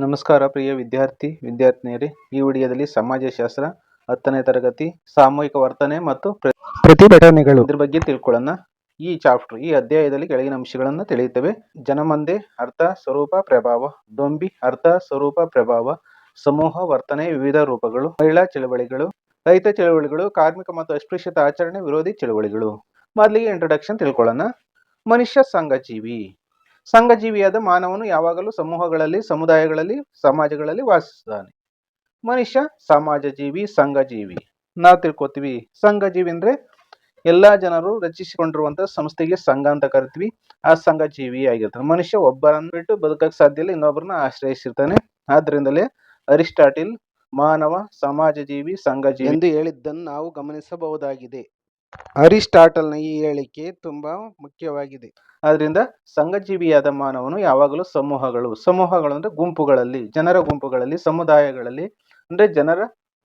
ನಮಸ್ಕಾರ ಪ್ರಿಯ ವಿದ್ಯಾರ್ಥಿ ವಿದ್ಯಾರ್ಥಿನಿಯರೇ. ಈ ವಿಡಿಯೋದಲ್ಲಿ ಸಮಾಜಶಾಸ್ತ್ರ ಹತ್ತನೇ ತರಗತಿ ಸಾಮೂಹಿಕ ವರ್ತನೆ ಮತ್ತು ಪ್ರ- ಪ್ರತಿಭಟನೆಗಳು. ಇದ್ರ ಬಗ್ಗೆ ತಿಳ್ಕೊಳ್ಳೋಣ. ಈ ಚಾಪ್ಟರ್ ಈ ಅಧ್ಯಾಯದಲ್ಲಿ ಕೆಳಗಿನ ಅಂಶಗಳನ್ನು ತಿಳಿಯುತ್ತವೆ. ಜನಮಂದೆ ಅರ್ಥ ಸ್ವರೂಪ ಪ್ರಭಾವ ದೊಂಬಿ ಅರ್ಥ ಸ್ವರೂಪ ಪ್ರಭಾವ ಸಮೂಹ ವರ್ತನೆ ವಿವಿಧ ರೂಪಗಳು ಮಹಿಳಾ ಚಳವಳಿಗಳು ರೈತ ಚಳವಳಿಗಳು ಕಾರ್ಮಿಕ ಮತ್ತು ಅಸ್ಪೃಶ್ಯತಾ ಆಚರಣೆ ವಿರೋಧಿ ಚಳವಳಿಗಳು. ಮೊದಲಿಗೆ ಇಂಟ್ರೊಡಕ್ಷನ್ ತಿಳ್ಕೊಳ್ಳೋಣ. ಮನುಷ್ಯ ಸಂಘಜೀವಿ. ಸಂಘಜೀವಿಯಾದ ಮಾನವನು ಯಾವಾಗಲೂ ಸಮೂಹಗಳಲ್ಲಿ, ಸಮುದಾಯಗಳಲ್ಲಿ, ಸಮಾಜಗಳಲ್ಲಿ ವಾಸಿಸುತ್ತಾನೆ. ಮನುಷ್ಯ ಸಮಾಜ ಜೀವಿ ಸಂಘಜೀವಿ. ನಾವು ತಿಳ್ಕೊತೀವಿ, ಸಂಘಜೀವಿ ಅಂದ್ರೆ ಎಲ್ಲಾ ಜನರು ರಚಿಸಿಕೊಂಡಿರುವಂತ ಸಂಸ್ಥೆಗೆ ಸಂಘ ಅಂತ ಕರಿತೀವಿ. ಆ ಸಂಘ ಜೀವಿ ಆಗಿರ್ತಾನೆ. ಮನುಷ್ಯ ಒಬ್ಬರನ್ನು ಬಿಟ್ಟು ಬದುಕಕ್ಕೆ ಸಾಧ್ಯ ಇಲ್ಲ ಇನ್ನೊಬ್ಬರನ್ನ ಆಶ್ರಯಿಸಿರ್ತಾನೆ. ಆದ್ರಿಂದಲೇ ಅರಿಸ್ಟಾಟಿಲ್ ಮಾನವ ಸಮಾಜ ಜೀವಿ ಸಂಘಜೀವಿ ಎಂದು ಹೇಳಿದ್ದನ್ನು ನಾವು ಗಮನಿಸಬಹುದಾಗಿದೆ. ಅರಿಸ್ಟಾಟಲ್ನ ಈ ಹೇಳಿಕೆ ತುಂಬಾ ಮುಖ್ಯವಾಗಿದೆ. ಆದ್ರಿಂದ ಸಂಘಜೀವಿಯಾದ ಮಾನವನು ಯಾವಾಗಲೂ ಸಮೂಹಗಳು ಸಮೂಹಗಳು ಅಂದ್ರೆ ಗುಂಪುಗಳಲ್ಲಿ, ಜನರ ಗುಂಪುಗಳಲ್ಲಿ, ಸಮುದಾಯಗಳಲ್ಲಿ, ಅಂದ್ರೆ ಜನರ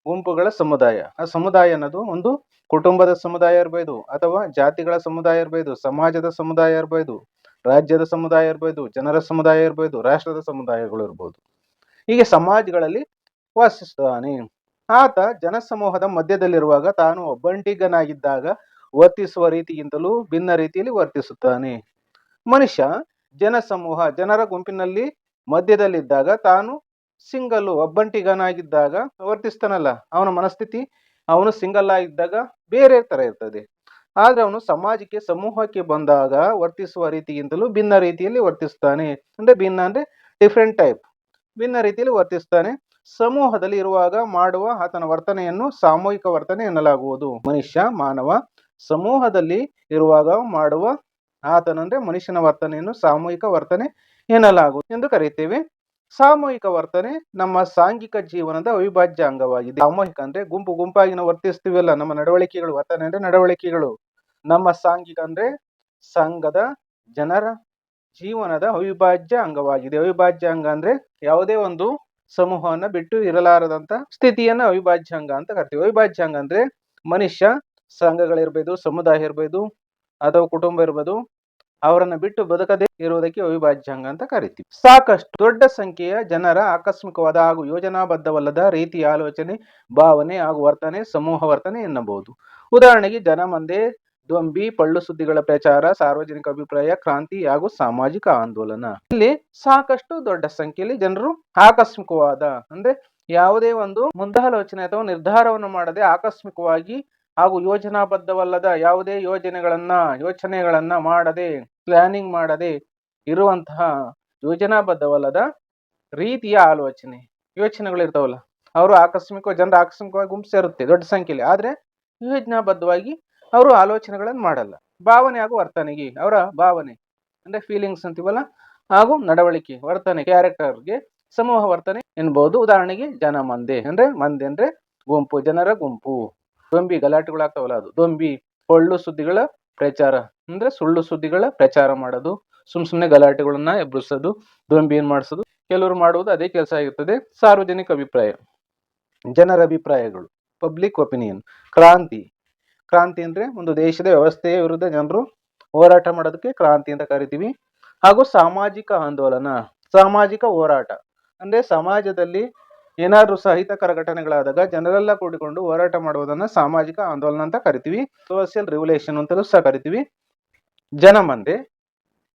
ಗುಂಪುಗಳ ಸಮುದಾಯ. ಆ ಸಮುದಾಯ ಅನ್ನೋದು ಒಂದು ಕುಟುಂಬದ ಸಮುದಾಯ ಇರ್ಬೋದು, ಅಥವಾ ಜಾತಿಗಳ ಸಮುದಾಯ ಇರ್ಬೋದು, ಸಮಾಜದ ಸಮುದಾಯ ಇರ್ಬೋದು, ರಾಜ್ಯದ ಸಮುದಾಯ ಇರ್ಬೋದು, ಜನರ ಸಮುದಾಯ ಇರ್ಬೋದು, ರಾಷ್ಟ್ರದ ಸಮುದಾಯಗಳು ಇರ್ಬೋದು. ಹೀಗೆ ಸಮಾಜಗಳಲ್ಲಿ ವಾಸಿಸ್ತಾನೆ ಆತ ಜನಸಮೂಹದ ಮಧ್ಯದಲ್ಲಿರುವಾಗ ತಾನು ಒಬ್ಬಂಟಿಗನಾಗಿದ್ದಾಗ ವರ್ತಿಸುವ ರೀತಿಗಿಂತಲೂ ಭಿನ್ನ ರೀತಿಯಲ್ಲಿ ವರ್ತಿಸುತ್ತಾನೆ. ಮನುಷ್ಯ ಜನಸಮೂಹ, ಜನರ ಗುಂಪಿನಲ್ಲಿ ಮಧ್ಯದಲ್ಲಿದ್ದಾಗ ತಾನು ಸಿಂಗಲ್ಲು ಒಬ್ಬಂಟಿಗನಾಗಿದ್ದಾಗ ವರ್ತಿಸ್ತಾನಲ್ಲ, ಅವನ ಮನಸ್ಥಿತಿ ಅವನು ಸಿಂಗಲ್ ಆಗಿದ್ದಾಗ ಬೇರೆ ತರ ಇರ್ತದೆ. ಆದ್ರೆ ಅವನು ಸಮಾಜಕ್ಕೆ, ಸಮೂಹಕ್ಕೆ ಬಂದಾಗ ವರ್ತಿಸುವ ರೀತಿಗಿಂತಲೂ ಭಿನ್ನ ರೀತಿಯಲ್ಲಿ ವರ್ತಿಸ್ತಾನೆ. ಅಂದ್ರೆ ಭಿನ್ನ ಅಂದ್ರೆ ಡಿಫ್ರೆಂಟ್ ಟೈಪ್ ಭಿನ್ನ ರೀತಿಯಲ್ಲಿ ವರ್ತಿಸ್ತಾನೆ. ಸಮೂಹದಲ್ಲಿ ಇರುವಾಗ ಮಾಡುವ ಆತನ ವರ್ತನೆಯನ್ನು ಸಾಮೂಹಿಕ ವರ್ತನೆ ಎನ್ನಲಾಗುವುದು. ಮನುಷ್ಯ ಮಾನವ ಸಮೂಹದಲ್ಲಿ ಇರುವಾಗ ಮಾಡುವ ಆತನಂದ್ರೆ ಮನುಷ್ಯನ ವರ್ತನೆಯನ್ನು ಸಾಮೂಹಿಕ ವರ್ತನೆ ಎನ್ನಲಾಗುವುದು ಎಂದು ಕರೆಯುತ್ತೇವೆ. ಸಾಮೂಹಿಕ ವರ್ತನೆ ನಮ್ಮ ಸಾಂಘಿಕ ಜೀವನದ ಅವಿಭಾಜ್ಯ ಅಂಗವಾಗಿದೆ. ಸಾಮೂಹಿಕ ಅಂದ್ರೆ ಗುಂಪು ಗುಂಪಾಗಿ ನಾವು ವರ್ತಿಸ್ತೀವಲ್ಲ, ನಮ್ಮ ನಡವಳಿಕೆಗಳು, ವರ್ತನೆ ಅಂದ್ರೆ ನಡವಳಿಕೆಗಳು. ನಮ್ಮ ಸಾಂಘಿಕ ಅಂದ್ರೆ ಸಂಘದ ಜನರ ಜೀವನದ ಅವಿಭಾಜ್ಯ ಅಂಗವಾಗಿದೆ. ಅವಿಭಾಜ್ಯ ಅಂಗ ಅಂದ್ರೆ ಯಾವುದೇ ಒಂದು ಸಮೂಹವನ್ನ ಬಿಟ್ಟು ಇರಲಾರದಂತ ಸ್ಥಿತಿಯನ್ನ ಅವಿಭಾಜ್ಯ ಅಂಗ ಅಂತ ಕರಿತೀವಿ. ಅವಿಭಾಜ್ಯ ಅಂಗ ಅಂದ್ರೆ ಮನುಷ್ಯ, ಸಂಘಗಳಿರ್ಬೋದು, ಸಮುದಾಯ ಇರ್ಬೋದು ಅಥವಾ ಕುಟುಂಬ ಇರ್ಬೋದು, ಅವರನ್ನು ಬಿಟ್ಟು ಬದುಕದೇ ಇರುವುದಕ್ಕೆ ಅವಿಭಾಜ್ಯಾಂಗ ಅಂತ ಕರಿತೀವಿ. ಸಾಕಷ್ಟು ದೊಡ್ಡ ಸಂಖ್ಯೆಯ ಜನರ ಆಕಸ್ಮಿಕವಾದ ಹಾಗೂ ಯೋಜನಾಬದ್ಧವಲ್ಲದ ರೀತಿಯ ಆಲೋಚನೆ, ಭಾವನೆ ಹಾಗೂ ವರ್ತನೆ, ಸಮೂಹ ವರ್ತನೆ ಎನ್ನಬಹುದು. ಉದಾಹರಣೆಗೆ ಜನಮಂದೆ ದೊಂಬಿ ಪಳ್ಳು ಸುದ್ದಿಗಳ ಪ್ರಚಾರ, ಸಾರ್ವಜನಿಕ ಅಭಿಪ್ರಾಯ, ಕ್ರಾಂತಿ ಹಾಗೂ ಸಾಮಾಜಿಕ ಆಂದೋಲನ. ಇಲ್ಲಿ ಸಾಕಷ್ಟು ದೊಡ್ಡ ಸಂಖ್ಯೆಯಲ್ಲಿ ಜನರು ಆಕಸ್ಮಿಕವಾದ, ಅಂದ್ರೆ ಯಾವುದೇ ಒಂದು ಮುಂದಾಲೋಚನೆ ಅಥವಾ ನಿರ್ಧಾರವನ್ನು ಮಾಡದೆ ಆಕಸ್ಮಿಕವಾಗಿ ಹಾಗೂ ಯೋಜನಾಬದ್ಧವಲ್ಲದ ಯಾವುದೇ ಯೋಜನೆಗಳನ್ನ, ಯೋಚನೆಗಳನ್ನ ಮಾಡದೆ ಪ್ಲಾನಿಂಗ್ ಮಾಡದೆ ಇರುವಂತಹ ಯೋಜನಾಬದ್ಧವಲ್ಲದ ರೀತಿಯ ಆಲೋಚನೆ ಯೋಚನೆಗಳು ಇರ್ತಾವಲ್ಲ ಅವರು ಆಕಸ್ಮಿಕ, ಜನರ ಆಕಸ್ಮಿಕವಾಗಿ ಗುಂಪು ಸೇರುತ್ತೆ ದೊಡ್ಡ ಸಂಖ್ಯೆಯಲ್ಲಿ. ಆದ್ರೆ ಯೋಜನಾಬದ್ಧವಾಗಿ ಅವರು ಆಲೋಚನೆಗಳನ್ನು ಮಾಡಲ್ಲ. ಭಾವನೆ ಹಾಗೂ ವರ್ತನೆಗೆ, ಅವರ ಭಾವನೆ, ಅಂದ್ರೆ ಫೀಲಿಂಗ್ಸ್ ಅಂತೀವಲ್ಲ, ಹಾಗೂ ನಡವಳಿಕೆ, ವರ್ತನೆ ಕ್ಯಾರೆಕ್ಟರ್ಗೆ ಸಮೂಹ ವರ್ತನೆ ಎನ್ಬಹುದು ಉದಾಹರಣೆಗೆ ಜನ ಮಂದೆ, ಅಂದ್ರೆ ಮಂದೆ ಅಂದ್ರೆ ಗುಂಪು, ಜನರ ಗುಂಪು. ದೊಂಬಿ ಗಲಾಟೆಗಳಾಗ್ತಾವಲ್ಲ ಅದು. ದೊಂಬಿ ಪೊಳ್ಳು ಸುದ್ದಿಗಳ ಪ್ರಚಾರ. ಅಂದ್ರೆ ಸುಳ್ಳು ಸುದ್ದಿಗಳ ಪ್ರಚಾರ ಮಾಡೋದು. ಸುಮ್ ಸುಮ್ನೆ ಗಲಾಟೆಗಳನ್ನ ಎಬ್ಬಿಸೋದು ದೊಂಬಿ ಏನ್ ಮಾಡಿಸೋದು? ಕೆಲವರು ಮಾಡುವುದು ಅದೇ ಕೆಲಸ ಆಗಿರ್ತದೆ. ಸಾರ್ವಜನಿಕ ಅಭಿಪ್ರಾಯ. ಜನರ ಅಭಿಪ್ರಾಯಗಳು. Public opinion. ಕ್ರಾಂತಿ. ಕ್ರಾಂತಿ ಅಂದ್ರೆ ಒಂದು ದೇಶದ ವ್ಯವಸ್ಥೆಯ ವಿರುದ್ಧ ಜನರು ಹೋರಾಟ ಮಾಡೋದಕ್ಕೆ ಕ್ರಾಂತಿ ಅಂತ ಕರಿತೀವಿ. ಹಾಗೂ ಸಾಮಾಜಿಕ ಆಂದೋಲನ. ಸಾಮಾಜಿಕ ಹೋರಾಟ. ಅಂದ್ರೆ ಸಮಾಜದಲ್ಲಿ ಏನಾದ್ರೂ ಸಹಿತಕರ ಘಟನೆಗಳಾದಾಗ ಜನರೆಲ್ಲ ಕೂಡಿಕೊಂಡು ಹೋರಾಟ ಮಾಡುವುದನ್ನ ಸಾಮಾಜಿಕ ಆಂದೋಲನ ಅಂತ ಕರಿತೀವಿ. ಸೋಷಿಯಲ್ ರಿವಲ್ಯೂಷನ್ ಅಂತಲೂ ಸಹ ಕರಿತೀವಿ. ಜನಮಂದೆ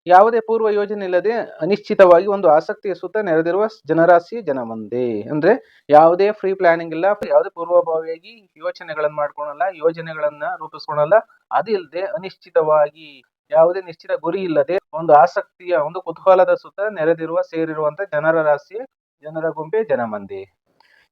ಯಾವುದೇ ಪೂರ್ವ ಯೋಜನೆ ಇಲ್ಲದೆ ಅನಿಶ್ಚಿತವಾಗಿ ಒಂದು ಆಸಕ್ತಿಯ ಸುತ್ತ ನೆರೆದಿರುವ ಜನರಾಶಿ ಜನಮಂದೆ ಅಂದ್ರೆ ಯಾವುದೇ ಫ್ರೀ ಪ್ಲಾನಿಂಗ್ ಇಲ್ಲ ಯಾವುದೇ ಪೂರ್ವಭಾವಿಯಾಗಿ ಯೋಚನೆಗಳನ್ನ ಮಾಡ್ಕೊಳಲ್ಲ, ಯೋಜನೆಗಳನ್ನ ರೂಪಿಸ್ಕೊಳಲ್ಲ. ಅದಿಲ್ಲದೆ ಅನಿಶ್ಚಿತವಾಗಿ ಯಾವುದೇ ನಿಶ್ಚಿತ ಗುರಿ ಇಲ್ಲದೆ ಒಂದು ಆಸಕ್ತಿಯ ಒಂದು ಕುತೂಹಲದ ಸುತ್ತ ನೆರೆದಿರುವ ಸೇರಿರುವಂತ ಜನರ ರಾಶಿ ಜನರ ಗುಂಪೇ ಜನಮಂದಿ.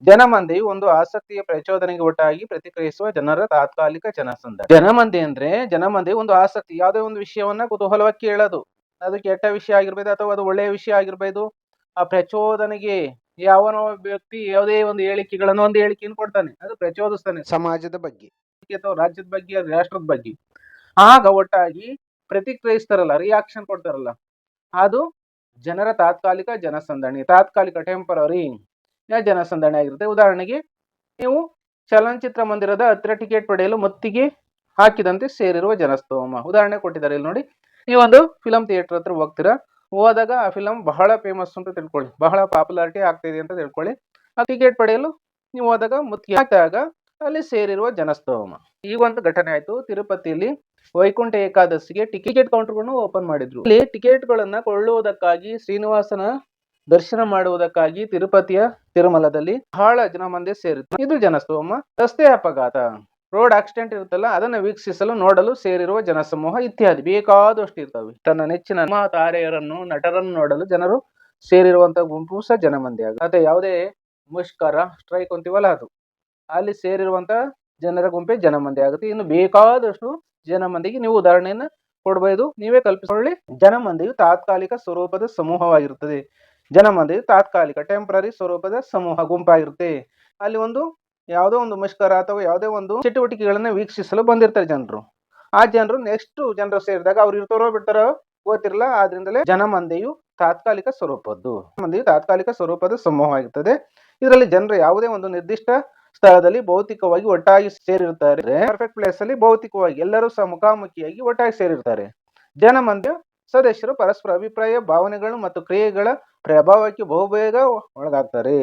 ಜನಮಂದಿ ಒಂದು ಆಸಕ್ತಿಯ ಪ್ರಚೋದನೆಗೆ ಒಟ್ಟಾಗಿ ಪ್ರತಿಕ್ರಿಯಿಸುವ ಜನರ ತಾತ್ಕಾಲಿಕ ಜನಸಂದಣಿ. ಜನಮಂದಿ ಅಂದ್ರೆ ಜನಮಂದಿ ಒಂದು ಆಸಕ್ತಿ ಯಾವುದೇ ಒಂದು ವಿಷಯವನ್ನ ಕುತೂಹಲವಾಗಿ ಕೇಳೋದು. ಅದು ಕೆಟ್ಟ ವಿಷಯ ಆಗಿರ್ಬೋದು ಅಥವಾ ಅದು ಒಳ್ಳೆಯ ವಿಷಯ ಆಗಿರ್ಬೋದು. ಆ ಪ್ರಚೋದನೆಗೆ ಯಾವನೋ ವ್ಯಕ್ತಿ ಯಾವುದೇ ಒಂದು ಹೇಳಿಕೆಗಳನ್ನು ಒಂದು ಹೇಳಿಕೆಯನ್ನು ಕೊಡ್ತಾನೆ. ಅದು ಪ್ರಚೋದಿಸ್ತಾನೆ. ಸಮಾಜದ ಬಗ್ಗೆ. ಅಥವಾ ರಾಜ್ಯದ ಬಗ್ಗೆ ರಾಷ್ಟ್ರದ ಬಗ್ಗೆ. ಆಗ ಒಟ್ಟಾಗಿ ಪ್ರತಿಕ್ರಿಯಿಸ್ತಾರಲ್ಲ ರಿಯಾಕ್ಷನ್ ಕೊಡ್ತಾರಲ್ಲ. ಅದು ಜನರ ತಾತ್ಕಾಲಿಕ ಜನಸಂದಣಿ, ತಾತ್ಕಾಲಿಕ ಟೆಂಪರರಿ ಜನಸಂದಣಿ ಆಗಿರುತ್ತೆ. ಉದಾಹರಣೆಗೆ, ನೀವು ಚಲನಚಿತ್ರ ಮಂದಿರದ ಹತ್ತಿರ ಟಿಕೆಟ್ ಪಡೆಯಲು ಮತ್ತಿಗೆ ಹಾಕಿದಂತೆ ಸೇರಿರುವ ಜನಸ್ತೋಮ. ಉದಾಹರಣೆ ಕೊಟ್ಟಿದ್ದಾರೆ ಇಲ್ಲಿ ನೋಡಿ. ನೀವೊಂದು ಫಿಲಂ ಥಿಯೇಟರ್ ಹತ್ರ ಹೋಗ್ತೀರಾ? ಹೋದಾಗ ಆ ಫಿಲಂ ಬಹಳ ಫೇಮಸ್ ಅಂತ ತಿಳ್ಕೊಳ್ಳಿ. ಬಹಳ ಪಾಪ್ಯುಲಾರಿಟಿ ಆಗ್ತಿದೆ ಅಂತ ತಿಳ್ಕೊಳ್ಳಿ. ಆ ಟಿಕೆಟ್ ಪಡೆಯಲು ನೀವು ಹೋದಾಗ ಮುತ್ತಿಗೆ ಹಾಕಿದಾಗ ಅಲ್ಲಿ ಸೇರಿರುವ ಜನಸ್ತೋಮ. ಈ ಒಂದು ಘಟನೆ ಆಯ್ತು. ತಿರುಪತಿಯಲ್ಲಿ ವೈಕುಂಠ ಏಕಾದಶಿಗೆ ಟಿಕೆಟ್ ಕೌಂಟರ್ಗಳನ್ನು ಓಪನ್ ಮಾಡಿದ್ರು. ಇಲ್ಲಿ ಟಿಕೆಟ್ಗಳನ್ನು ಕೊಳ್ಳುವುದಕ್ಕಾಗಿ ಶ್ರೀನಿವಾಸನ ದರ್ಶನ ಮಾಡುವುದಕ್ಕಾಗಿ ತಿರುಪತಿಯ ತಿರುಮಲದಲ್ಲಿ ಬಹಳ ಜನ ಮಂದಿ ಸೇರಿತ್ತು ಇದು ಜನಸ್ತೋಮ, ರಸ್ತೆ ಅಪಘಾತ ರೋಡ್ ಆಕ್ಸಿಡೆಂಟ್ ಇರುತ್ತಲ್ಲ, ಅದನ್ನ ವೀಕ್ಷಿಸಲು, ನೋಡಲು ಸೇರಿರುವ ಜನಸಮೂಹ ಇತ್ಯಾದಿ ಬೇಕಾದಷ್ಟು ಇರ್ತವೆ. ತನ್ನ ನೆಚ್ಚಿನ ತಾರೆಯರನ್ನು ನಟರನ್ನು ನೋಡಲು ಜನರು ಸೇರಿರುವಂತಹ ಗುಂಪು ಸಹ ಜನಮಂದಿ ಆಗ ಮತ್ತೆ ಯಾವುದೇ ಮುಷ್ಕರ ಸ್ಟ್ರೈಕ್ ಅಂತೀವಲ್ಲ ಅದು. ಅಲ್ಲಿ ಸೇರಿರುವಂತ ಜನರ ಗುಂಪೆ ಜನಮಂದಿ ಆಗುತ್ತೆ ಇನ್ನು ಬೇಕಾದಷ್ಟು ಜನಮಂದಿಗೆ ನೀವು ಉದಾಹರಣೆಯನ್ನ ಕೊಡಬಹುದು ನೀವೇ ಕಲ್ಪಿಸಿಕೊಳ್ಳಿ. ಜನಮಂದಿಯು ತಾತ್ಕಾಲಿಕ ಸ್ವರೂಪದ ಸಮೂಹವಾಗಿರುತ್ತದೆ. ಜನಮಂದಿಯು ತಾತ್ಕಾಲಿಕ ಟೆಂಪರರಿ ಸ್ವರೂಪದ ಸಮೂಹ ಗುಂಪಾಗಿರುತ್ತೆ. ಅಲ್ಲಿ ಒಂದು ಯಾವುದೋ ಒಂದು ಮುಷ್ಕರ ಅಥವಾ ಯಾವುದೇ ಒಂದು ಚಟುವಟಿಕೆಗಳನ್ನ ವೀಕ್ಷಿಸಲು ಬಂದಿರ್ತಾರೆ ಜನರು. ಆ ಜನರು ನೆಕ್ಸ್ಟ್ ಜನರು ಸೇರಿದಾಗ ಅವ್ರು ಇರ್ತಾರೋ ಬಿಡ್ತಾರೋ ಗೊತ್ತಿರಲ್ಲ. ಆದ್ರಿಂದಲೇ ಜನಮಂದಿಯು ತಾತ್ಕಾಲಿಕ ಸ್ವರೂಪದ್ದು. ಮಂದಿಯು ತಾತ್ಕಾಲಿಕ ಸ್ವರೂಪದ ಸಮೂಹವಾಗಿರ್ತದೆ. ಇದರಲ್ಲಿ ಜನರು ಯಾವುದೇ ಒಂದು ನಿರ್ದಿಷ್ಟ ಸ್ಥಳದಲ್ಲಿ ಭೌತಿಕವಾಗಿ ಒಟ್ಟಾಗಿ ಸೇರಿರ್ತಾರೆ ಪರ್ಫೆಕ್ಟ್ ಪ್ಲೇಸ್ ಅಲ್ಲಿ ಭೌತಿಕವಾಗಿ ಎಲ್ಲರೂ ಸಹ ಮುಖಾಮುಖಿಯಾಗಿ ಒಟ್ಟಾಗಿ ಸೇರಿರ್ತಾರೆ ಜನಮಂದ್ಯ ಸದಸ್ಯರು ಪರಸ್ಪರ ಅಭಿಪ್ರಾಯ, ಭಾವನೆಗಳು ಮತ್ತು ಕ್ರಿಯೆಗಳ ಪ್ರಭಾವಕ್ಕೆ ಬಹುಬೇಗ ಒಳಗಾಗ್ತಾರೆ.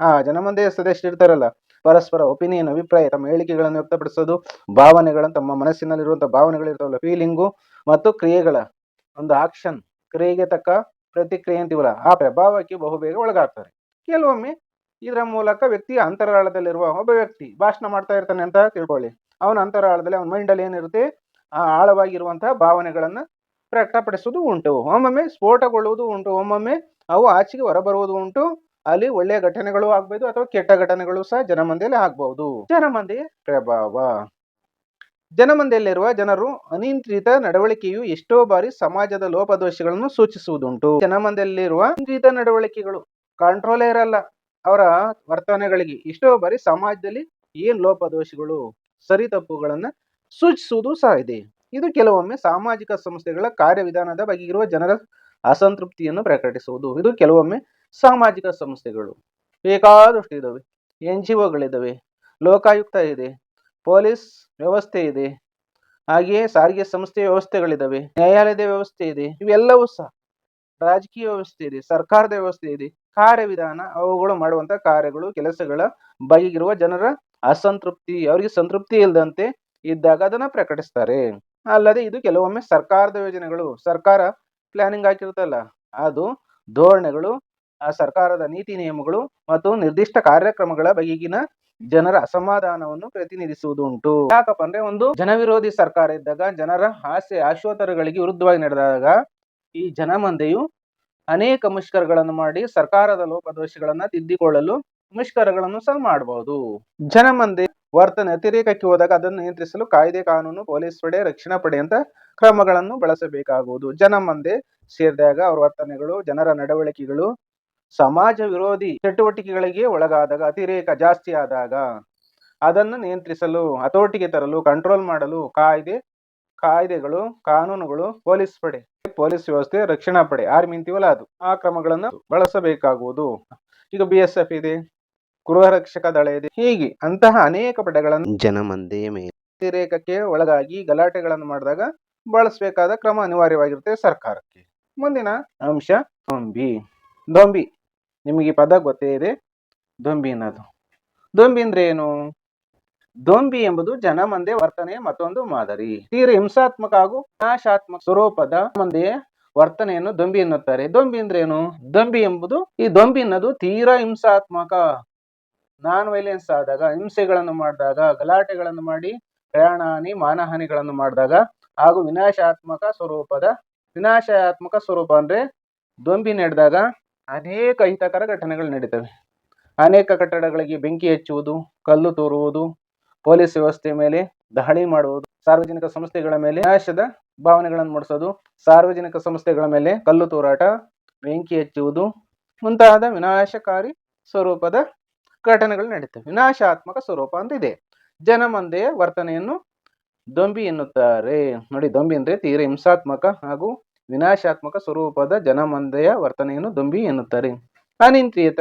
ಆ ಜನಮಂದಿಯ ಸದಸ್ಯರು ಇರ್ತಾರಲ್ಲ, ಪರಸ್ಪರ ಒಪಿನಿಯನ್ ಅಭಿಪ್ರಾಯ, ತಮ್ಮ ಹೇಳಿಕೆಗಳನ್ನು ವ್ಯಕ್ತಪಡಿಸೋದು, ಭಾವನೆಗಳನ್ನು ತಮ್ಮ ಮನಸ್ಸಿನಲ್ಲಿರುವಂತಹ ಭಾವನೆಗಳು ಇರ್ತಾವಲ್ಲ ಫೀಲಿಂಗು ಮತ್ತು ಕ್ರಿಯೆಗಳ ಒಂದು ಆಕ್ಷನ್ ಕ್ರಿಯೆಗೆ ತಕ್ಕ ಪ್ರತಿಕ್ರಿಯೆ ಅಂತೀವಲ್ಲ, ಆ ಪ್ರಭಾವಕ್ಕೆ ಬಹುಬೇಗ ಒಳಗಾಗ್ತಾರೆ. ಕೆಲವೊಮ್ಮೆ ಇದರ ಮೂಲಕ ವ್ಯಕ್ತಿ ಅಂತರಾಳದಲ್ಲಿರುವ ಒಬ್ಬ ವ್ಯಕ್ತಿ ಭಾಷಣ ಮಾಡ್ತಾ ಇರ್ತಾನೆ ಅಂತ ತಿಳ್ಕೊಳ್ಳಿ. ಅವನ ಅಂತರಾಳದಲ್ಲಿ ಅವನ ಮೈಂಡಲ್ಲಿ ಏನಿರುತ್ತೆ? ಆ ಆಳವಾಗಿರುವಂತಹ ಭಾವನೆಗಳನ್ನ ಪ್ರಕಟಪಡಿಸುವುದು ಉಂಟು. ಒಮ್ಮೊಮ್ಮೆ ಸ್ಫೋಟಗೊಳ್ಳುವುದು ಉಂಟು. ಒಮ್ಮೊಮ್ಮೆ ಅವು ಆಚೆಗೆ ಹೊರಬರುವುದು ಉಂಟು. ಅಲ್ಲಿ ಒಳ್ಳೆಯ ಘಟನೆಗಳು ಆಗ್ಬೋದು ಅಥವಾ ಕೆಟ್ಟ ಘಟನೆಗಳು ಸಹ ಜನಮಂದಿಯಲ್ಲಿ ಆಗ್ಬಹುದು ಜನಮಂದಿ ಪ್ರಭಾವ. ಜನಮಂದಿಯಲ್ಲಿರುವ ಜನರು ಅನಿಯಂತ್ರಿತ ನಡವಳಿಕೆಯು ಎಷ್ಟೋ ಬಾರಿ ಸಮಾಜದ ಲೋಪದೋಷಗಳನ್ನು ಸೂಚಿಸುವುದುಂಟು. ಜನಮಂದಿಯಲ್ಲಿರುವ ಅನಿಯಂತ್ರಿತ ನಡವಳಿಕೆಗಳು ಕಂಟ್ರೋಲೇ ಇರಲ್ಲ ಅವರ ವರ್ತನೆಗಳಿಗೆ ಇಷ್ಟೋ ಬಾರಿ ಸಮಾಜದಲ್ಲಿ ಏನ್ ಲೋಪದೋಷಗಳು ಸರಿ ತಪ್ಪುಗಳನ್ನ ಸೂಚಿಸುವುದು ಸಹ ಇದೆ. ಇದು ಕೆಲವೊಮ್ಮೆ ಸಾಮಾಜಿಕ ಸಂಸ್ಥೆಗಳ ಕಾರ್ಯವಿಧಾನದ ಬಗ್ಗೆ ಇರುವ ಜನರ ಅಸಂತೃಪ್ತಿಯನ್ನು ಪ್ರಕಟಿಸುವುದು. ಇದು ಕೆಲವೊಮ್ಮೆ ಸಾಮಾಜಿಕ ಸಂಸ್ಥೆಗಳು. ಬೇಕಾದಷ್ಟು ಇದ್ದಾವೆ ಎನ್ ಜಿ ಒಗಳಿದ್ದಾವೆ ಲೋಕಾಯುಕ್ತ ಇದೆ. ಪೊಲೀಸ್ ವ್ಯವಸ್ಥೆ ಇದೆ. ಹಾಗೆಯೇ ಸಾರಿಗೆ ಸಂಸ್ಥೆ ವ್ಯವಸ್ಥೆಗಳಿದ್ದಾವೆ ನ್ಯಾಯಾಲಯದ ವ್ಯವಸ್ಥೆ ಇದೆ. ಇವೆಲ್ಲವೂ ಸಹ ರಾಜಕೀಯ ವ್ಯವಸ್ಥೆ ಇದೆ. ಸರ್ಕಾರದ ವ್ಯವಸ್ಥೆ ಇದೆ. ಕಾರ್ಯವಿಧಾನ, ಅವುಗಳು ಮಾಡುವಂತ ಕಾರ್ಯಗಳು, ಕೆಲಸಗಳ ಬಗೆಗಿರುವ ಜನರ ಅಸಂತೃಪ್ತಿ. ಅವರಿಗೆ ಸಂತೃಪ್ತಿ ಇಲ್ಲದಂತೆ ಇದ್ದಾಗ ಅದನ್ನ ಪ್ರಕಟಿಸ್ತಾರೆ. ಅಲ್ಲದೆ ಇದು ಕೆಲವೊಮ್ಮೆ ಸರ್ಕಾರದ ಯೋಜನೆಗಳು, ಸರ್ಕಾರ ಪ್ಲಾನಿಂಗ್ ಹಾಕಿರುತ್ತಲ್ಲ, ಅದು ಧೋರಣೆಗಳು, ಆ ಸರ್ಕಾರದ ನೀತಿ ನಿಯಮಗಳು ಮತ್ತು ನಿರ್ದಿಷ್ಟ ಕಾರ್ಯಕ್ರಮಗಳ ಬಗೆಗಿನ ಜನರ ಅಸಮಾಧಾನವನ್ನು ಪ್ರತಿನಿಧಿಸುವುದು ಉಂಟು ಯಾಕಪ್ಪ ಅಂದ್ರೆ ಒಂದು ಜನವಿರೋಧಿ ಸರ್ಕಾರ ಇದ್ದಾಗ ಜನರ ಆಸೆ, ಆಶೋತ್ತರಗಳಿಗೆ ವಿರುದ್ಧವಾಗಿ ನಡೆದಾಗ ಈ ಜನಮಂದೆಯು ಅನೇಕ ಮುಷ್ಕರಗಳನ್ನು ಮಾಡಿ ಸರ್ಕಾರದ ಲೋಪದೋಷಗಳನ್ನ ತಿದ್ದಿಕೊಳ್ಳಲು ಮುಷ್ಕರಗಳನ್ನು ಸಹ ಮಾಡಬಹುದು ಜನಮಂದಿ ವರ್ತನೆ ಅತಿರೇಕಕ್ಕೆ ಹೋದಾಗ ಅದನ್ನು ನಿಯಂತ್ರಿಸಲು ಕಾಯ್ದೆ ಕಾನೂನು, ಪೊಲೀಸ್ ಪಡೆ, ರಕ್ಷಣಾ ಪಡೆ ಅಂತ ಕ್ರಮಗಳನ್ನು ಬಳಸಬೇಕಾಗುವುದು. ಜನಮಂದೆ ಸೇರಿದಾಗ ಅವರ ವರ್ತನೆಗಳು, ಜನರ ನಡವಳಿಕೆಗಳು ಸಮಾಜ ವಿರೋಧಿ ಚಟುವಟಿಕೆಗಳಿಗೆ ಒಳಗಾದಾಗ, ಅತಿರೇಕ ಜಾಸ್ತಿ ಆದಾಗ ಅದನ್ನು ನಿಯಂತ್ರಿಸಲು, ಹತೋಟಿಗೆ ತರಲು ಕಂಟ್ರೋಲ್ ಮಾಡಲು ಕಾಯ್ದೆ, ಕಾಯ್ದೆಗಳು, ಕಾನೂನುಗಳು ಪೊಲೀಸ್ ಪಡೆ ಪೊಲೀಸ್ ವ್ಯವಸ್ಥೆ ರಕ್ಷಣಾ ಪಡೆ ಆರ್ಮಿ ಅಂತೀವಲ್ಲ ಅದು ಆ ಕ್ರಮಗಳನ್ನು ಬಳಸಬೇಕಾಗುವುದು. ಈಗ ಬಿ ಎಸ್ ಎಫ್ ಇದೆ ಗೃಹ ರಕ್ಷಕ ದಳ ಇದೆ ಹೀಗೆ ಅಂತಹ ಅನೇಕ ಪಡೆಗಳನ್ನು ಜನಮಂದೆಯ ಮೇಲೆ ಅತಿರೇಕಕ್ಕೆ ಒಳಗಾಗಿ ಗಲಾಟೆಗಳನ್ನು ಮಾಡಿದಾಗ ಬಳಸಬೇಕಾದ ಕ್ರಮ ಅನಿವಾರ್ಯವಾಗಿರುತ್ತೆ ಸರ್ಕಾರಕ್ಕೆ. ಮುಂದಿನ ಅಂಶ ದೊಂಬಿ. ದೊಂಬಿ ನಿಮಗೆ ಪದ ಗೊತ್ತೇ ಇದೆ. ದೊಂಬಿ ಅನ್ನೋದು. ದೊಂಬಿ ಅಂದ್ರೆ ಏನು? ದೊಂಬಿ ಎಂಬುದು ಜನ ಮಂದೆ ವರ್ತನೆಯ ಮತ್ತೊಂದು ಮಾದರಿ. ತೀರ ಹಿಂಸಾತ್ಮಕ ಹಾಗೂ ನಾಶಾತ್ಮಕ ಸ್ವರೂಪದ ಮಂದೆಯ ವರ್ತನೆಯನ್ನು ದೊಂಬಿ ಎನ್ನುತ್ತಾರೆ. ದೊಂಬಿ ಏನು ದೊಂಬಿ ಎಂಬುದು ಈ ದೊಂಬಿ ಅನ್ನೋದು ತೀರಾ ಹಿಂಸಾತ್ಮಕ. ನಾನ್ ವೈಲೆನ್ಸ್ ಆದಾಗ ಹಿಂಸೆಗಳನ್ನು ಮಾಡಿದಾಗ, ಗಲಾಟೆಗಳನ್ನು ಮಾಡಿ ಪ್ರಾಣಹಾನಿ ಮಾನಹಾನಿಗಳನ್ನು ಮಾಡಿದಾಗ ಹಾಗೂ ವಿನಾಶಾತ್ಮಕ ಸ್ವರೂಪದ, ವಿನಾಶಾತ್ಮಕ ಸ್ವರೂಪ ಅಂದ್ರೆ ದೊಂಬಿ ನಡೆದಾಗ ಅನೇಕ ಹಿತಕರ ಘಟನೆಗಳು ನಡೀತವೆ. ಅನೇಕ ಕಟ್ಟಡಗಳಿಗೆ ಬೆಂಕಿ ಹಚ್ಚುವುದು, ಕಲ್ಲು ತೂರುವುದು ಪೊಲೀಸ್ ವ್ಯವಸ್ಥೆ ಮೇಲೆ ದಾಳಿ ಮಾಡುವುದು, ಸಾರ್ವಜನಿಕ ಸಂಸ್ಥೆಗಳ ಮೇಲೆ ನಾಶದ ಭಾವನೆಗಳನ್ನು ಮೂಡಿಸೋದು, ಸಾರ್ವಜನಿಕ ಸಂಸ್ಥೆಗಳ ಮೇಲೆ ಕಲ್ಲು ತೂರಾಟ, ಬೆಂಕಿ ಹಚ್ಚುವುದು ಮುಂತಾದ ವಿನಾಶಕಾರಿ ಸ್ವರೂಪದ ಘಟನೆಗಳು ನಡೀತವೆ. ವಿನಾಶಾತ್ಮಕ ಸ್ವರೂಪ ಅಂತ ಇದೆ ಜನಮಂದೆಯ ವರ್ತನೆಯನ್ನು ದೊಂಬಿ ಎನ್ನುತ್ತಾರೆ. ನೋಡಿ, ದೊಂಬಿ ಅಂದ್ರೆ ತೀರ ಹಿಂಸಾತ್ಮಕ ಹಾಗೂ ವಿನಾಶಾತ್ಮಕ ಸ್ವರೂಪದ ಜನಮಂದೆಯ ವರ್ತನೆಯನ್ನು ದೊಂಬಿ ಎನ್ನುತ್ತಾರೆ. ಅನಿಯಂತ್ರಿತ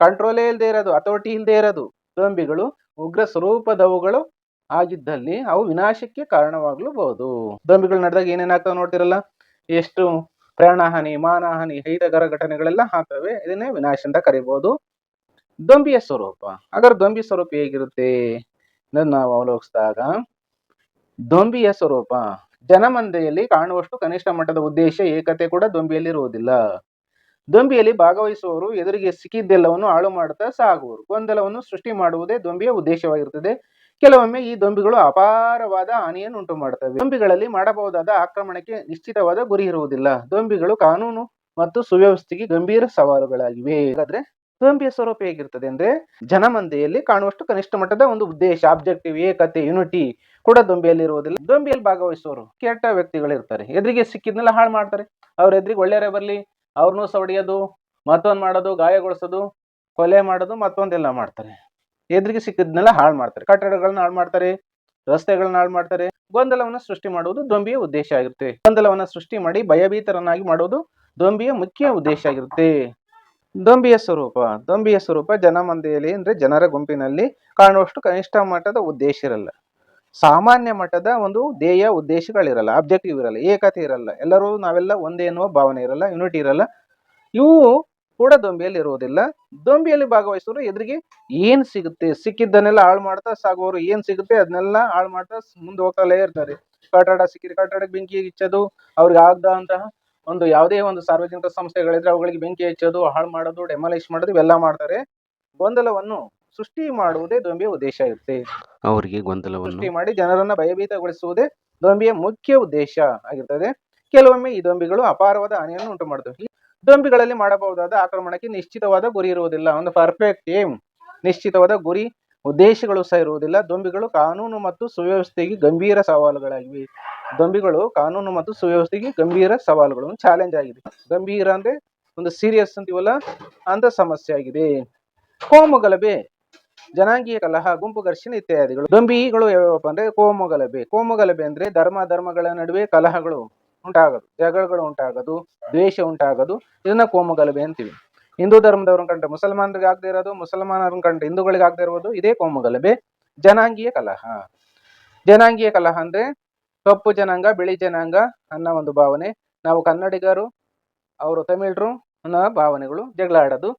ಕಂಟ್ರೋಲೇ ಇಲ್ಲದೆ ಇರೋದು ಅಥಾರಿಟಿ ಇಲ್ಲದೆ ಇರೋದು ದೊಂಬಿಗಳು ಉಗ್ರ ಸ್ವರೂಪದವುಗಳು ಆಗಿದ್ದಲ್ಲಿ ಅವು ವಿನಾಶಕ್ಕೆ ಕಾರಣವಾಗಲೂಬಹುದು. ದೊಂಬಿಗಳು ನಡೆದಾಗ ಏನೇನಾಗ್ತಾವ ನೋಡ್ತಿರಲ್ಲ? ಎಷ್ಟು ಪ್ರಾಣಹಾನಿ, ಮಾನಹಾನಿ, ಹೈದಗರ ಘಟನೆಗಳೆಲ್ಲ ಆಗ್ತವೆ. ಇದನ್ನೇ ವಿನಾಶ ಅಂತ ಕರಿಬಹುದು. ದೊಂಬಿಯ ಸ್ವರೂಪ. ಹಾಗಾದ್ರೆ ದೊಂಬಿ ಸ್ವರೂಪ ಹೇಗಿರುತ್ತೆ? ನಾವು ಅವಲೋಕಿಸಿದಾಗ, ದೊಂಬಿಯ ಸ್ವರೂಪ. ಜನಮಂದೆಯಲ್ಲಿ ಕಾಣುವಷ್ಟು ಕನಿಷ್ಠ ಮಟ್ಟದ ಉದ್ದೇಶ, ಏಕತೆ ಕೂಡ ದೊಂಬಿಯಲ್ಲಿ ಇರುವುದಿಲ್ಲ ದೊಂಬಿಯಲ್ಲಿ ಭಾಗವಹಿಸುವವರು ಎದುರಿಗೆ ಸಿಕ್ಕಿದ್ದೆಲ್ಲವನ್ನು ಹಾಳು ಮಾಡುತ್ತಾ ಸಾಗುವರು. ಗೊಂದಲವನ್ನು ಸೃಷ್ಟಿ ಮಾಡುವುದೇ ದೊಂಬಿಯ ಉದ್ದೇಶವಾಗಿರುತ್ತದೆ. ಕೆಲವೊಮ್ಮೆ ಈ ದೊಂಬಿಗಳು ಅಪಾರವಾದ ಹಾನಿಯನ್ನು ಉಂಟು ಮಾಡುತ್ತವೆ. ದೊಂಬಿಗಳಲ್ಲಿ ಮಾಡಬಹುದಾದ ಆಕ್ರಮಣಕ್ಕೆ ನಿಶ್ಚಿತವಾದ ಗುರಿ ಇರುವುದಿಲ್ಲ. ದೊಂಬಿಗಳು ಕಾನೂನು ಮತ್ತು ಸುವ್ಯವಸ್ಥೆಗೆ ಗಂಭೀರ ಸವಾಲುಗಳಾಗಿವೆ. ಹಾಗಾದ್ರೆ ದೊಂಬಿಯ ಸ್ವರೂಪ ಹೇಗಿರ್ತದೆ ಅಂದ್ರೆ, ಜನಮಂದೆಯಲ್ಲಿ ಕಾಣುವಷ್ಟು ಕನಿಷ್ಠ ಮಟ್ಟದ ಒಂದು ಉದ್ದೇಶ ಆಬ್ಜೆಕ್ಟಿವ್ ಏಕತೆ ಯುನಿಟಿ ಕೂಡ ದೊಂಬಿಯಲ್ಲಿ ಇರುವುದಿಲ್ಲ. ದೊಂಬಿಯಲ್ಲಿ ಭಾಗವಹಿಸುವವರು ಕೆಟ್ಟ ವ್ಯಕ್ತಿಗಳಿರ್ತಾರೆ. ಎದುರಿಗೆ ಸಿಕ್ಕಿದ್ನೆಲ್ಲ ಹಾಳು ಮಾಡ್ತಾರೆ. ಅವ್ರ ಎದುರಿಗೆ ಒಳ್ಳೆಯರೇ ಬರಲಿ ಅವ್ರನ್ನೂ ಸವಡಿಯೋದು, ಮತ್ತೊಂದು ಮಾಡೋದು, ಗಾಯಗೊಳಿಸೋದು, ಕೊಲೆ ಮಾಡೋದು, ಮತ್ತೊಂದೆಲ್ಲ ಮಾಡ್ತಾರೆ. ಎದುರಿಗೆ ಸಿಕ್ಕಿದ್ನೆಲ್ಲ ಹಾಳು ಮಾಡ್ತಾರೆ. ಕಟ್ಟಡಗಳನ್ನ ಹಾಳು ಮಾಡ್ತಾರೆ ರಸ್ತೆಗಳನ್ನ ಹಾಳು ಮಾಡ್ತಾರೆ. ಗೊಂದಲವನ್ನು ಸೃಷ್ಟಿ ಮಾಡುವುದು ದೊಂಬಿಯ ಉದ್ದೇಶ ಆಗಿರುತ್ತೆ. ಗೊಂದಲವನ್ನು ಸೃಷ್ಟಿ ಮಾಡಿ ಭಯಭೀತರನ್ನಾಗಿ ಮಾಡುವುದು ದೊಂಬಿಯ ಮುಖ್ಯ ಉದ್ದೇಶ ಆಗಿರುತ್ತೆ. ದೊಂಬಿಯ ಸ್ವರೂಪ ದೊಂಬಿಯ ಸ್ವರೂಪ ಜನಮಂದೆಯಲ್ಲಿ ಅಂದ್ರೆ ಜನರ ಗುಂಪಿನಲ್ಲಿ ಕಾಣುವಷ್ಟು ಕನಿಷ್ಠ ಮಟ್ಟದ ಉದ್ದೇಶ ಇರಲ್ಲ. ಸಾಮಾನ್ಯ ಮಟ್ಟದ ಒಂದು ಧ್ಯೇಯ ಉದ್ದೇಶಗಳಿರಲ್ಲ ಅಬ್ಜೆಕ್ಟಿವ್ ಇರಲ್ಲ, ಏಕತೆ ಇರಲ್ಲ, ಎಲ್ಲರೂ ನಾವೆಲ್ಲ ಒಂದೇ ಎನ್ನುವ ಭಾವನೆ ಇರಲ್ಲ ಯುನಿಟಿ ಇರಲ್ಲ. ಇವು ಕೂಡ ದೊಂಬಿಯಲ್ಲಿ ಇರುವುದಿಲ್ಲ. ದೊಂಬಿಯಲ್ಲಿ ಭಾಗವಹಿಸೋರು ಎದುರಿಗೆ ಏನ್ ಸಿಗುತ್ತೆ? ಸಿಕ್ಕಿದ್ದನ್ನೆಲ್ಲ ಹಾಳು ಮಾಡ್ತಾ ಸಾಗುವವರು ಏನ್ ಸಿಗುತ್ತೆ? ಅದನ್ನೆಲ್ಲ ಹಾಳು ಮಾಡ್ತಾ ಮುಂದೆ ಹೋಗ್ತಲೇ ಇರ್ತಾರೆ. ಕಟ್ಟಡ ಸಿಕ್ಕಿದ್ರೆ ಕಟ್ಟಡಕ್ಕೆ ಬೆಂಕಿ ಹಚ್ಚೋದು, ಅವ್ರಿಗೆ ಆಗದಂತಹ ಒಂದು ಯಾವುದೇ ಒಂದು ಸಾರ್ವಜನಿಕ ಸಂಸ್ಥೆಗಳಿದ್ರೆ ಅವುಗಳಿಗೆ ಬೆಂಕಿ ಹೆಚ್ಚೋದು, ಹಾಳು ಮಾಡೋದು ಡೆಮಾಲಿಷ್ ಮಾಡೋದು ಇವೆಲ್ಲ ಮಾಡ್ತಾರೆ. ಗೊಂದಲವನ್ನು ಸೃಷ್ಟಿ ಮಾಡುವುದೇ ದೊಂಬಿಯ ಉದ್ದೇಶ ಇರುತ್ತೆ. ಅವರಿಗೆ ಗೊಂದಲವನ್ನು ಸೃಷ್ಟಿ ಮಾಡಿ ಜನರನ್ನ ಭಯಭೀತಗೊಳಿಸುವುದೇ ದೊಂಬಿಯ ಮುಖ್ಯ ಉದ್ದೇಶ ಆಗಿರ್ತದೆ. ಕೆಲವೊಮ್ಮೆ ಈ ದೊಂಬಿಗಳು ಅಪಾರವಾದ ಹಾನಿಯನ್ನು ಉಂಟು ಮಾಡುತ್ತವೆ ದೊಂಬಿಗಳಲ್ಲಿ ಮಾಡಬಹುದಾದ ಆಕ್ರಮಣಕ್ಕೆ ನಿಶ್ಚಿತವಾದ ಗುರಿ ಇರುವುದಿಲ್ಲ. ಒಂದು ಪರ್ಫೆಕ್ಟ್ ಏಮ್ ನಿಶ್ಚಿತವಾದ ಗುರಿ ಉದ್ದೇಶಗಳು ಸಹ ಇರುವುದಿಲ್ಲ. ದೊಂಬಿಗಳು ಕಾನೂನು ಮತ್ತು ಸುವ್ಯವಸ್ಥೆಗೆ ಗಂಭೀರ ಸವಾಲುಗಳಾಗಿವೆ. ದೊಂಬಿಗಳು ಕಾನೂನು ಮತ್ತು ಸುವ್ಯವಸ್ಥೆಗೆ ಗಂಭೀರ ಸವಾಲುಗಳು ಒಂದು ಚಾಲೆಂಜ್ ಆಗಿದೆ. ಗಂಭೀರ ಅಂದ್ರೆ ಒಂದು ಸೀರಿಯಸ್ ಅಂತೀವಲ್ಲ ಅಂತ ಸಮಸ್ಯೆ ಆಗಿದೆ. ಕೋಮು ಗಲಭೆ ಜನಾಂಗೀಯ ಕಲಹ ಗುಂಪು ಘರ್ಷಣೆ ಇತ್ಯಾದಿಗಳು. ದೊಂಬಿಗಳು ಯಾವ್ಯಾವಪ್ಪ ಅಂದ್ರೆ ಕೋಮುಗಲಭೆ. ಕೋಮುಗಲಭೆ ಕೋಮು ಗಲಭೆ ಅಂದ್ರೆ ಧರ್ಮ, ಧರ್ಮಗಳ ನಡುವೆ ಕಲಹಗಳು ಉಂಟಾಗದು, ಜಗಳಗಳು ಉಂಟಾಗದು, ದ್ವೇಷ ಉಂಟಾಗದು. ಇದನ್ನ ಕೋಮು ಗಲಭೆ ಅಂತೀವಿ. ಹಿಂದೂ ಧರ್ಮದವ್ರನ್ನ ಕಂಡ್ರೆ ಮುಸಲ್ಮಾನರಿಗೆ ಆಗದೆ ಇರೋದು ಮುಸಲ್ಮಾನರನ್ನ ಕಂಡ್ರೆ ಹಿಂದೂಗಳಿಗೆ ಆಗದೆ ಇರೋದು ಇದೇ ಕೋಮುಗಲಭೆ. ಜನಾಂಗೀಯ ಕಲಹ. ಜನಾಂಗೀಯ ಕಲಹ ಅಂದ್ರೆ ಕಪ್ಪು ಜನಾಂಗ, ಬಿಳಿ ಜನಾಂಗ ಅನ್ನೋ ಒಂದು ಭಾವನೆ. ನಾವು ಕನ್ನಡಿಗರು, ಅವರು ತಮಿಳರು ಅನ್ನೋ ಭಾವನೆಗಳು ಜಗಳ ಆಡೋದು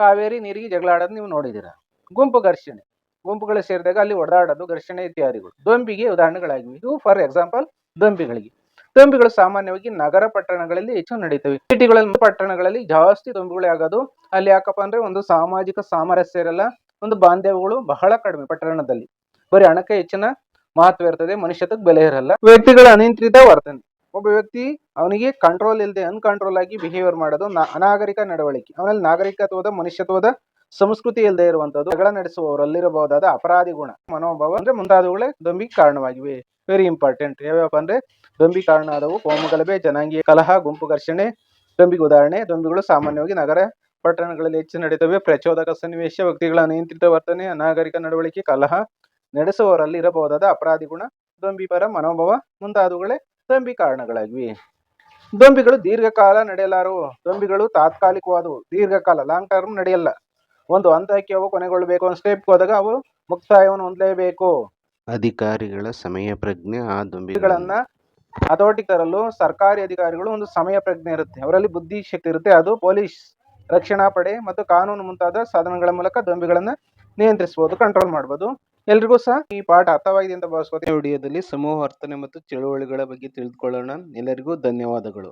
ಕಾವೇರಿ ನೀರಿಗೆ ಜಗಳ ಆಡೋದು ನೀವು ನೋಡಿದ್ದೀರ. ಗುಂಪು ಘರ್ಷಣೆ. ಗುಂಪುಗಳು ಸೇರಿದಾಗ ಅಲ್ಲಿ ಒಡೆದಾಡೋದು, ಘರ್ಷಣೆ ಇತ್ಯಾದಿಗಳು. ದೊಂಬಿಗೆ ಉದಾಹರಣೆಗಳಾಗಿವೆ ಇದು ಫಾರ್ ಎಕ್ಸಾಂಪಲ್ ದೊಂಬಿಗಳಿಗೆ. ದೊಂಬಿಗಳು ಸಾಮಾನ್ಯವಾಗಿ ನಗರ ಪಟ್ಟಣಗಳಲ್ಲಿ ಹೆಚ್ಚು ನಡೀತವೆ. ಸಿಟಿಗಳಲ್ಲಿ ಪಟ್ಟಣಗಳಲ್ಲಿ ಜಾಸ್ತಿ ದೊಂಬಿಗಳೇ ಆಗೋದು. ಅಲ್ಲಿ ಯಾಕಪ್ಪ ಅಂದ್ರೆ ಒಂದು ಸಾಮಾಜಿಕ ಸಾಮರಸ್ಯ ಇರಲ್ಲ. ಒಂದು ಬಾಂಧವ್ಯಗಳು ಬಹಳ ಕಡಿಮೆ ಪಟ್ಟಣದಲ್ಲಿ. ಬರೀ ಹಣಕ್ಕೆ ಹೆಚ್ಚಿನ ಮಹತ್ವ ಇರ್ತದೆ, ಮನುಷ್ಯತ್ವಕ್ಕೆ ಬೆಲೆ ಇರಲ್ಲ. ವ್ಯಕ್ತಿಗಳ ಅನಿಯಂತ್ರಿತ ವರ್ತನೆ. ಒಬ್ಬ ವ್ಯಕ್ತಿ ಅವನಿಗೆ ಕಂಟ್ರೋಲ್ ಇಲ್ಲದೆ ಅನ್ಕಂಟ್ರೋಲ್ ಆಗಿ ಬಿಹೇವಿಯರ್ ಮಾಡೋದು ಅನಾಗರಿಕ ನಡವಳಿಕೆ. ಅವನಲ್ಲಿ ನಾಗರಿಕತ್ವದ, ಮನುಷ್ಯತ್ವದ ಸಂಸ್ಕೃತಿ ಇಲ್ಲದೆ ಇರುವಂತದ್ದು ಜಗಳ ನಡೆಸುವವರಲ್ಲಿರಬಹುದಾದ ಅಪರಾಧಿ ಗುಣ, ಮನೋಭಾವ ಅಂದ್ರೆ ಮುಂತಾದವುಗಳೇ ದೊಂಬಿಗೆ ಕಾರಣವಾಗಿವೆ. ವೆರಿ ಇಂಪಾರ್ಟೆಂಟ್ ಯಾವ್ಯಾವ ಅಂದ್ರೆ ದೊಂಬಿ ಕಾರಣ ಆದವು. ಕೋಮುಗಲಭೆ ಜನಾಂಗೀಯ ಕಲಹ, ಗುಂಪು ಘರ್ಷಣೆ ದೊಂಬಿಗೆ ಉದಾಹರಣೆ. ದೊಂಬಿಗಳು ಸಾಮಾನ್ಯವಾಗಿ ನಗರ ಪಟ್ಟಣಗಳಲ್ಲಿ ಹೆಚ್ಚು ನಡೆಯುತ್ತವೆ ಪ್ರಚೋದಕ ಸನ್ನಿವೇಶ, ವ್ಯಕ್ತಿಗಳ ಅನಿಯಂತ್ರಿತ ವರ್ತನೆ, ಅನಾಗರಿಕ ನಡವಳಿಕೆ, ಕಲಹ ನಡೆಸುವವರಲ್ಲಿ ಇರಬಹುದಾದ ಅಪರಾಧಿ ಗುಣ, ದೊಂಬಿ ಪರ ಮನೋಭಾವ ಮುಂತಾದವುಗಳೇ ದೊಂಬಿ ಕಾರಣಗಳಾಗಿವೆ. ದೊಂಬಿಗಳು ದೀರ್ಘಕಾಲ ನಡೆಯಲಾರವು ದೊಂಬಿಗಳು ತಾತ್ಕಾಲಿಕವಾದವು. ದೀರ್ಘಕಾಲ ಲಾಂಗ್ ಟರ್ಮ್ ನಡೆಯಲ್ಲ. ಒಂದು ಹಂತಕ್ಕೆ ಅವು ಕೊನೆಗೊಳ್ಳಬೇಕು. ಒಂದು ಸ್ಟೆಪ್ ಹೋದಾಗ ಅವು ಮುಕ್ತಾಯವನ್ನು ಹೊಂದಲೇಬೇಕು. ಅಧಿಕಾರಿಗಳ ಸಮಯ ಪ್ರಜ್ಞೆ ಆ ದುಂಬಿಗಳನ್ನ ಹತೋಟಿ ಹತೋಟಿಗೆ ತರಲು ಸರ್ಕಾರಿ ಅಧಿಕಾರಿಗಳು ಒಂದು ಸಮಯ ಪ್ರಜ್ಞೆ ಇರುತ್ತೆ. ಅವರಲ್ಲಿ ಬುದ್ಧಿಶಕ್ತಿ ಇರುತ್ತೆ. ಅದು ಪೊಲೀಸ್ ರಕ್ಷಣಾ ಪಡೆ ಮತ್ತು ಕಾನೂನು ಮುಂತಾದ ಸಾಧನಗಳ ಮೂಲಕ ದೊಂಬಿಗಳನ್ನ ನಿಯಂತ್ರಿಸಬಹುದು ಕಂಟ್ರೋಲ್ ಮಾಡಬಹುದು ಎಲ್ರಿಗೂ ಸಹ ಈ ಪಾಠ ಅರ್ಥವಾಗಿದೆ ಅಂತ ಭಾವಿಸ್ಕೊತೀನಿ. ವಿಡಿಯೋದಲ್ಲಿ ಸಮೂಹ ವರ್ತನೆ ಮತ್ತು ಚಳುವಳಿಗಳ ಬಗ್ಗೆ ತಿಳಿದುಕೊಳ್ಳೋಣ. ಎಲ್ಲರಿಗೂ ಧನ್ಯವಾದಗಳು.